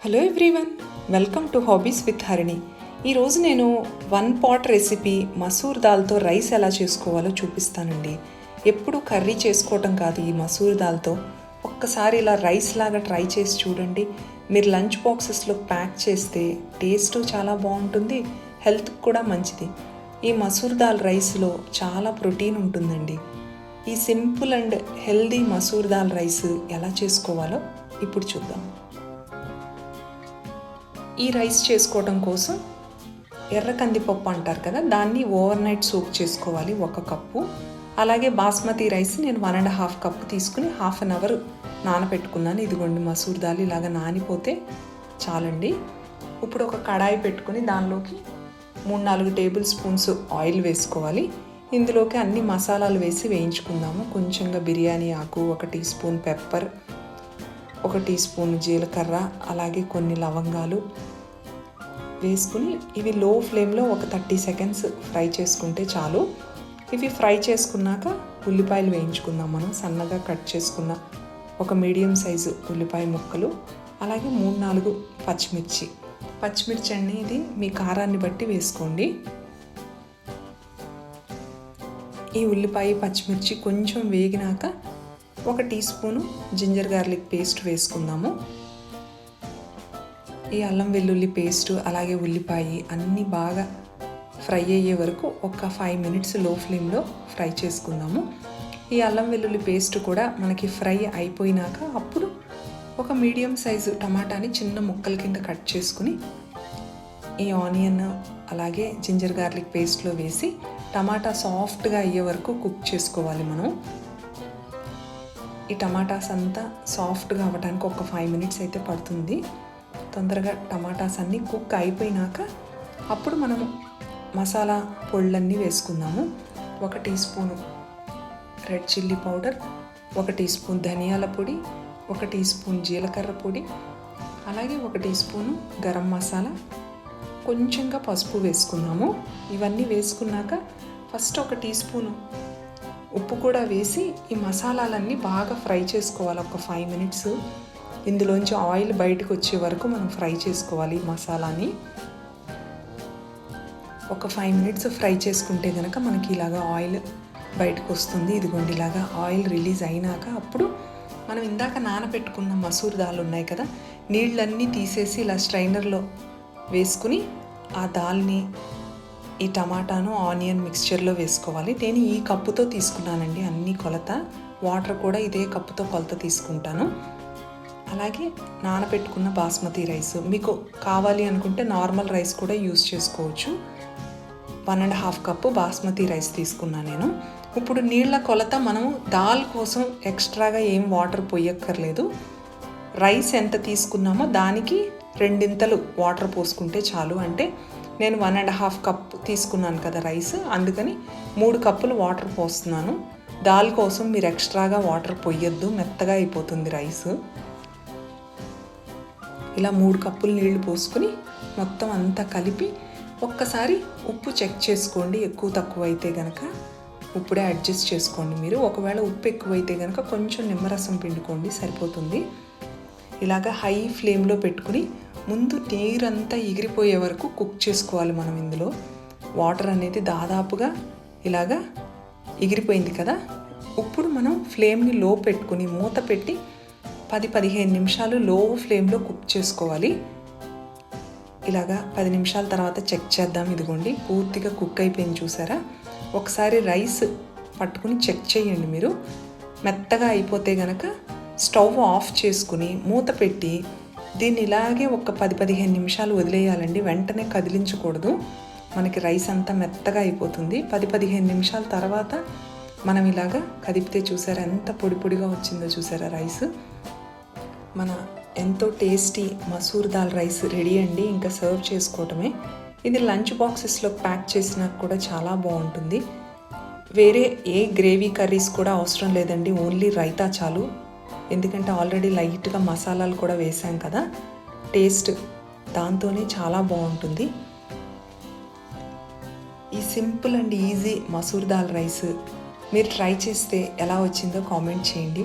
Hello everyone welcome to hobbies with Harini ఈరోజు నేను one pot recipe masoor దాల్తో rice ఎలా చేసుకోవాలో చూపిస్తానండి. ఎప్పుడు కర్రీ చేసుకోవటం కాదు ఈ మసూర్ దాల్తో ఒక్కసారి ఇలా రైస్ లాగా ట్రై చేసి చూడండి. మీరు లంచ్ బాక్సెస్లో ప్యాక్ చేస్తే టేస్ట్ చాలా బాగుంటుంది హెల్త్కి కూడా మంచిది. ఈ మసూర్ దాల్ రైస్లో చాలా ప్రోటీన్ ఉంటుందండి. ఈ simple and healthy masoor dal rice ఎలా చేసుకోవాలో ఇప్పుడు చూద్దాం. ఈ రైస్ చేసుకోవడం కోసం ఎర్ర కందిపప్పు అంటారు కదా దాన్ని ఓవర్ నైట్ సోక్ చేసుకోవాలి ఒక కప్పు. అలాగే బాస్మతి రైస్ నేను వన్ అండ్ హాఫ్ కప్పు తీసుకుని హాఫ్ అన్ అవర్ నానబెట్టుకున్నాను ఇదిగోండి మసూర్ దాల్ ఇలాగా నానిపోతే చాలండి. ఇప్పుడు ఒక కడాయి పెట్టుకుని దానిలోకి మూడు నాలుగు టేబుల్ స్పూన్స్ ఆయిల్ వేసుకోవాలి. ఇందులోకి అన్ని మసాలాలు వేసి వేయించుకుందాము. కొంచెంగా బిర్యానీ ఆకు ఒక టీ స్పూన్ పెప్పర్ ఒక టీ స్పూన్ జీలకర్ర అలాగే కొన్ని లవంగాలు వేసుకుని ఇవి లో ఫ్లేమ్లో ఒక థర్టీ సెకండ్స్ ఫ్రై చేసుకుంటే చాలు. ఇవి ఫ్రై చేసుకున్నాక ఉల్లిపాయలు వేయించుకుందాం మనం సన్నగా కట్ చేసుకున్న ఒక మీడియం సైజు ఉల్లిపాయ ముక్కలు అలాగే మూడు నాలుగు పచ్చిమిర్చి. పచ్చిమిర్చి అనేది మీ కారాన్ని బట్టి వేసుకోండి. ఈ ఉల్లిపాయ పచ్చిమిర్చి కొంచెం వేగినాక ఒక teaspoon ginger garlic paste వేసుకుందాము. ఈ అల్లం వెల్లుల్లి పేస్ట్ అలాగే ఉల్లిపాయ అన్నీ బాగా ఫ్రై అయ్యే వరకు ఒక ఫైవ్ మినిట్స్లో ఫ్లేమ్లో ఫ్రై చేసుకుందాము. ఈ అల్లం వెల్లుల్లి పేస్ట్ కూడా మనకి ఫ్రై అయిపోయినాక అప్పుడు ఒక మీడియం సైజు టమాటాని చిన్న ముక్కల కింద కట్ చేసుకుని ఈ ఆనియన్ అలాగే జింజర్ గార్లిక్ పేస్ట్లో వేసి టమాటా సాఫ్ట్గా అయ్యే వరకు కుక్ చేసుకోవాలి మనం. ఈ టమాటాస్ అంతా సాఫ్ట్గా అవ్వడానికి ఒక ఫైవ్ మినిట్స్ అయితే పడుతుంది. తొందరగా టమాటాస్ అన్నీ కుక్ అయిపోయినాక అప్పుడు మనము మసాలా పొళ్ళన్నీ వేసుకుందాము. ఒక teaspoon red chilli powder ఒక టీ స్పూన్ ధనియాల పొడి ఒక టీ స్పూన్ జీలకర్ర పొడి అలాగే ఒక టీ స్పూను గరం మసాలా. కొంచెంగా పసుపు వేసుకున్నాము ఇవన్నీ వేసుకున్నాక ఫస్ట్ ఒక టీ స్పూను ఉప్పు కూడా వేసి ఈ మసాలాలన్నీ బాగా ఫ్రై చేసుకోవాలి. ఒక ఫైవ్ మినిట్స్ ఇందులోంచి ఆయిల్ బయటకు వచ్చే వరకు మనం ఫ్రై చేసుకోవాలి మసాలాని. ఒక ఫైవ్ మినిట్స్ ఫ్రై చేసుకుంటే కనుక మనకి ఇలాగా ఆయిల్ బయటకు వస్తుంది. ఇదిగోండి ఇలాగా ఆయిల్ రిలీజ్ అయినాక అప్పుడు మనం ఇందాక నానబెట్టుకున్న మసూర్ దాల్ ఉన్నాయి కదా నీళ్ళన్నీ తీసేసి ఇలా స్ట్రైనర్లో వేసుకుని ఆ దాల్ని ఈ టమాటాను ఆనియన్ మిక్స్చర్లో వేసుకోవాలి. నేను ఈ కప్పుతో తీసుకున్నానండి అన్ని కొలత. వాటర్ కూడా ఇదే కప్పుతో కొలత తీసుకుంటాను. అలాగే నానబెట్టుకున్న బాస్మతి రైస్. మీకు కావాలి అనుకుంటే నార్మల్ రైస్ కూడా యూస్ చేసుకోవచ్చు. One and half cup basmati rice తీసుకున్నాను నేను. ఇప్పుడు నీళ్ళ కొలత మనము దాల్ కోసం ఎక్స్ట్రాగా ఏం వాటర్ పోయక్కర్లేదు. రైస్ ఎంత తీసుకున్నామో దానికి రెండింతలు వాటర్ పోసుకుంటే చాలు. అంటే నేను వన్ అండ్ హాఫ్ కప్ తీసుకున్నాను కదా రైస్. అందుకని మూడు కప్పులు వాటర్ పోస్తున్నాను. దాల్ కోసం మీరు ఎక్స్ట్రాగా వాటర్ పొయ్యొద్దు మెత్తగా అయిపోతుంది రైస్. ఇలా మూడు కప్పులు నీళ్ళు పోసుకుని మొత్తం అంతా కలిపి ఒక్కసారి ఉప్పు చెక్ చేసుకోండి. ఎక్కువ తక్కువ అయితే కనుక ఉప్పుడే అడ్జస్ట్ చేసుకోండి మీరు. ఒకవేళ ఉప్పు ఎక్కువైతే కనుక కొంచెం నిమ్మరసం పిండుకోండి సరిపోతుంది. ఇలాగ హై ఫ్లేమ్లో పెట్టుకుని ముందు నీరంతా ఎగిరిపోయే వరకు కుక్ చేసుకోవాలి మనం ఇందులో. వాటర్ అనేది దాదాపుగా ఇలాగా ఎగిరిపోయింది కదా. ఇప్పుడు మనం ఫ్లేమ్ని లో పెట్టుకుని మూత పెట్టి పది పదిహేను నిమిషాలు లో ఫ్లేమ్లో కుక్ చేసుకోవాలి. ఇలాగా పది నిమిషాల తర్వాత చెక్ చేద్దాం ఇదిగోండి. పూర్తిగా కుక్ అయిపోయింది చూసారా? ఒకసారి రైస్ పట్టుకుని చెక్ చేయండి మీరు. మెత్తగా అయిపోతే గనక స్టవ్ ఆఫ్ చేసుకుని మూత పెట్టి దీన్ని ఇలాగే ఒక పది పదిహేను నిమిషాలు వదిలేయాలండి. వెంటనే కదిలించకూడదు. మనకి రైస్ అంతా మెత్తగా అయిపోతుంది. పది పదిహేను నిమిషాల తర్వాత మనం ఇలాగా కదిపితే చూసారా? ఎంత పొడి పొడిగా వచ్చిందో చూసారా రైస్? మన ఎంతో tasty masoor dal rice ready అండి. ఇంకా సర్వ్ చేసుకోవటమే. ఇది లంచ్ బాక్సెస్లో ప్యాక్ చేసినా కూడా చాలా బాగుంటుంది. వేరే ఏ గ్రేవీ కర్రీస్ కూడా అవసరం లేదండి. ఓన్లీ రైతా చాలు. ఎందుకంటే ఆల్రెడీ లైట్గా మసాలాలు కూడా వేసాం కదా. టేస్ట్ దాంతోనే చాలా బాగుంటుంది. ఈ simple and easy masoor dal rice మీరు ట్రై చేస్తే ఎలా వచ్చిందో కామెంట్ చేయండి.